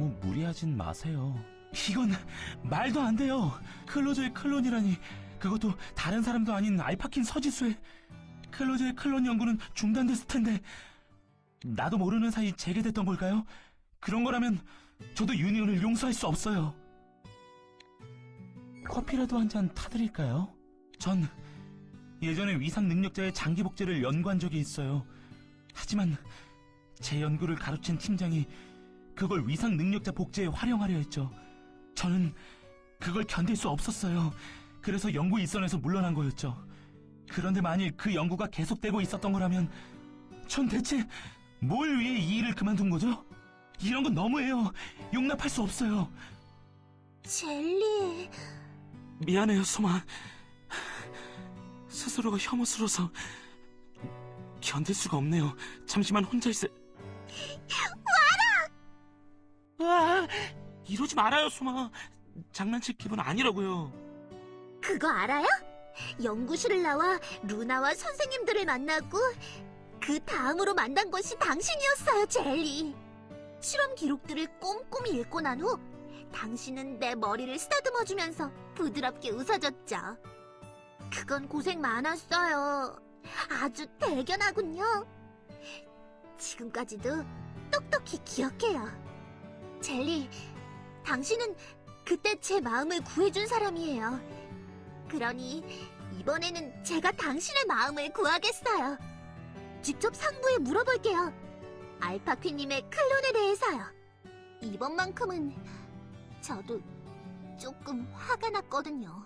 너무 무리하진 마세요. 이건 말도 안 돼요. 클로저의 클론이라니. 그것도 다른 사람도 아닌 알파킨 서지수의. 클로저의 클론 연구는 중단됐을 텐데. 나도 모르는 사이 재개됐던 걸까요? 그런 거라면 저도 유니온을 용서할 수 없어요. 커피라도 한 잔 타드릴까요? 전 예전에 위상 능력자의 장기 복제를 연구한 적이 있어요. 하지만 제 연구를 가로챈 팀장이 그걸 위상 능력자 복제에 활용하려 했죠. 저는 그걸 견딜 수 없었어요. 그래서 연구 일선에서 물러난 거였죠. 그런데 만일 그 연구가 계속되고 있었던 거라면 전 대체 뭘 위해 이 일을 그만둔 거죠? 이런 건 너무해요. 용납할 수 없어요. 젤리. 미안해요, 소마. 스스로가 혐오스러워서 견딜 수가 없네요. 잠시만 혼자 있어. 이러지 말아요, 소마. 장난칠 기분 아니라고요. 그거 알아요? 연구실을 나와 루나와 선생님들을 만나고 그 다음으로 만난 것이 당신이었어요, 젤리. 실험 기록들을 꼼꼼히 읽고 난 후 당신은 내 머리를 쓰다듬어 주면서 부드럽게 웃어줬죠. 그건 고생 많았어요. 아주 대견하군요. 지금까지도 똑똑히 기억해요. 젤리, 당신은 그때 제 마음을 구해준 사람이에요. 그러니 이번에는 제가 당신의 마음을 구하겠어요. 직접 상부에 물어볼게요. 알파퀴님의 클론에 대해서요. 이번만큼은 저도 조금 화가 났거든요.